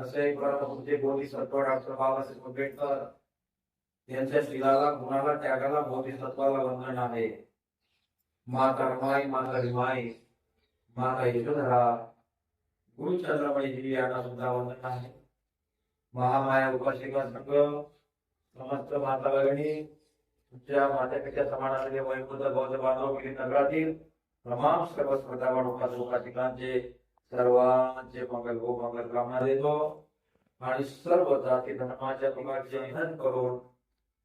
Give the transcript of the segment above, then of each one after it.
असे परमपूज्य बोधिसत्व डॉक्टर बाबासाहेब आंबेडकर यांच्या शिलाला गुणाला त्यागाला बोधिसत्वाला वंदन आहे. माता रमाई माता रिमाई माता यशोधरा गुरु चंद्रमणी यांना सुद्धा वंदन आहे. महामाया उपासिका संघ समस्त माता भगिनी तुमच्या मातेपेक्षा समान असलेले वैकुंठ बौद्ध बांधव मिली नगरातील तमाम सर्व श्रोतागण उपासिकांचे सर्वांचे मंगल हो मंगल कामना देतो. आणि सर्व जाती धर्माच्या लोकांचे निधन करून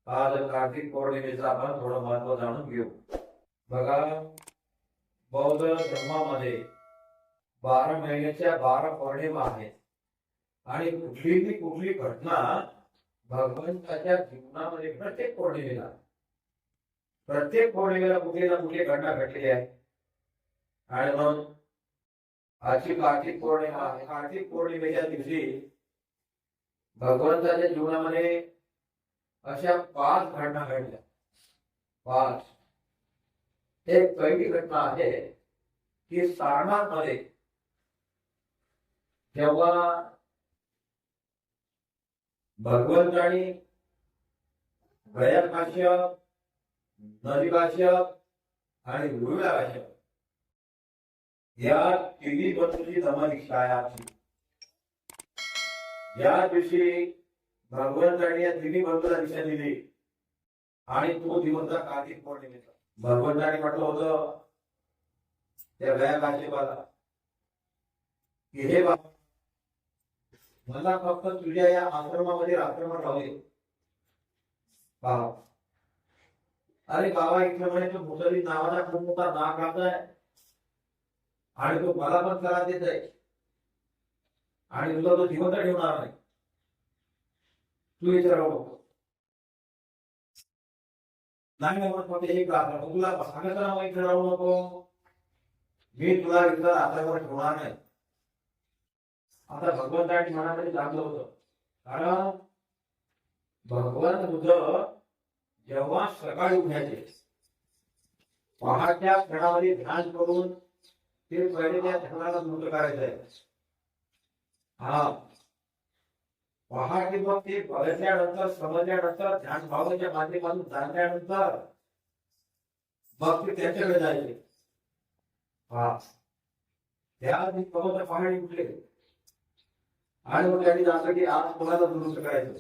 आज कार्तिक पौर्णिमेचा आपण थोडं महत्त्व जाणून घेऊ. बघा बौद्ध धर्मामध्ये बारा महिन्याच्या बारा पौर्णिमा आहेत. आणि कुठलीही कुठली घटना भगवंताच्या जीवनामध्ये प्रत्येक पौर्णिमेला प्रत्येक पौर्णिमेला कुठली ना कुठली घटना घडलेली आहे. आणि म्हणून आजची कार्तिक पौर्णिमा आहे कार्तिक पौर्णिमेच्या दिवशी भगवंताच्या जीवनामध्ये अशा पाच घटना घडल्या. पाच. एक पहिली घटना आहे की सारनाथमध्ये तेव्हा भगवंतानी गया काश्यप नदी काश्यप आणि गुरुला काश्यप या तिन्ही बंधूंची दीक्षा आहे आमची या दिवशी भगवंताने या तिन्ही बंधूला दिशा दिली. आणि तो दिवस कार्तिक पौर्णिमेचा. भगवंताने म्हटलं होतं त्या गया काश्यपाला की हे बाबा मला फक्त तुझ्या या आश्रमामध्ये आश्रमात राहू दे. बाबा. अरे बाबा इथं म्हणे तो मुसली नावाचा खूप मोठा नाग आहे आणि तो मला पण त्रास देत आहे आणि तुला तो जिवंत ठेवणार नाही. तू विचारावं नको नाही म्हणत तुला सांगत ना एक इथे नको. मी तुला इथं आतावर ठेवणार नाही. आता भगवंताने मनामध्ये लागलं होतं. कारण भगवान बुद्ध जेव्हा सकाळी उठायचे पहाटच्या क्षणामध्ये ध्यान करून ते पहिले धरणाला ध्यानाला मृत करायचंय हा. पहाटे मग ते बघितल्यानंतर समजल्यानंतर ध्यान भावाच्या माध्यमातून जाणल्यानंतर मग ते त्याच्याकडे जायचे. हा. त्या पवत्र पहाडी उठले आणि मग त्यांनी असं की आज कोणाला दुरुस्त करायचं?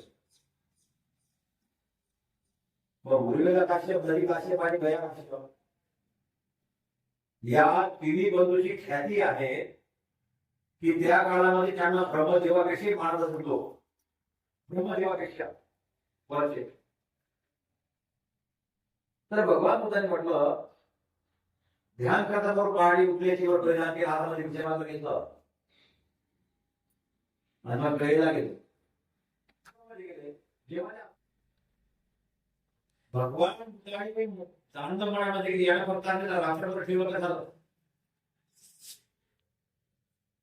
मग उरलेला काश्यप नदी काश्यप आणि गया काश्यप. या तिन्ही बंधूची ख्याती आहे की त्या काळामध्ये त्यांना ब्रह्मदेवापेक्षाही मानत होतो ब्रह्मदेवापेक्षा वरचे तर भगवान बुद्धाने म्हटलं ध्यान करता बरोबर पहाडी उठल्याची वर परिणाम केला हातामध्ये विजय मात्र घेतलं. आणि मग गैला गेले भगवान बुद्धाने शांतपणामध्ये गेली आणि फक्त आणि रात्रभर ठेवलं का झालं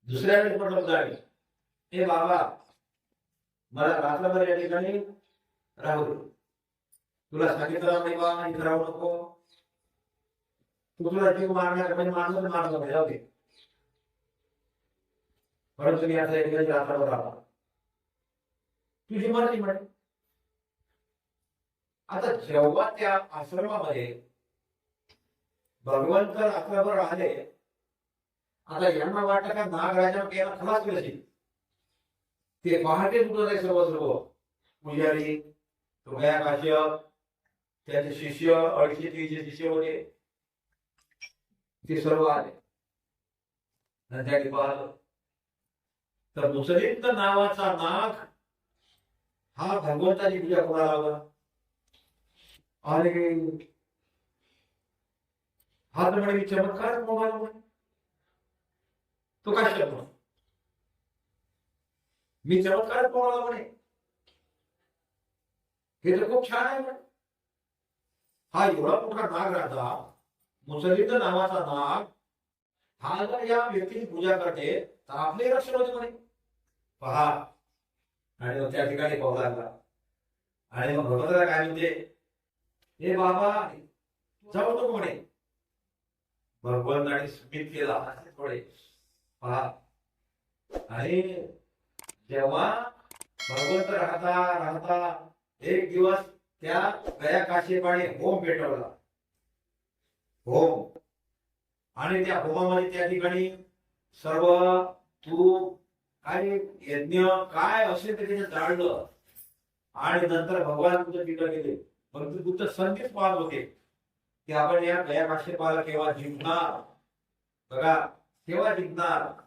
दुसऱ्या वेळेस म्हटलं बुद्धाने हे बाबा मला रात्रभर या ठिकाणी राहू तुला सांगितलं नाही बाबा राहू नको. तू तुला जीव मारणार म्हणजे माणसं मारलं नाही जाऊ दे. परंतु मी आता या ठिकाणी रात्रभर राहतो तुझी मर्जी म्हणे आता जेव्हा त्या आश्रमामध्ये भगवंत रात्रभर आले आता यांना वाटलं का नागराजा याला खलास केलं ते पहाटे सुद्धा सर्व सर्व? पुजारी तो काश्यप त्याचे शिष्य अडीचशे तीनशे शिष्य होते. ते सर्व आले. आणि पाहिलं. तर मुसलिंद नावाचा नाग हा भगवंताची पूजा करायला लागला. अरे हा तर म्हणे चमत्कार मोबाईल म्हणे तो काय शकतो मी चमत्कार कोणाला म्हणे हे तर खूप छान आहे म्हणे. हा एवढा मोठा नाग राहता मुसलीचा नावाचा नाग हा जर या व्यक्तीची पूजा करते तर आपले रक्षण होते म्हणे. पहा. आणि मग त्या ठिकाणी पाहू लागला. आणि मग भगवंताला काय म्हणते? हे बाबा जाऊ नको म्हणे. भगवंताने स्मित केला असे थोडे पहा. आणि जेव्हा भगवंत राहता राहता एक दिवस त्या गयाकाशेपाने होम पेटवला. होम. आणि त्या होमामध्ये त्या ठिकाणी सर्व तूप काय यज्ञ काय असेल ते त्याच्यात जाळलं. आणि नंतर भगवान तुझ्या तिथं गेले. परंतु बुद्ध संधीच पाहत होते की आपण या गया भाषेपाला केव्हा जिंकणार? बघा केव्हा जिंकणार?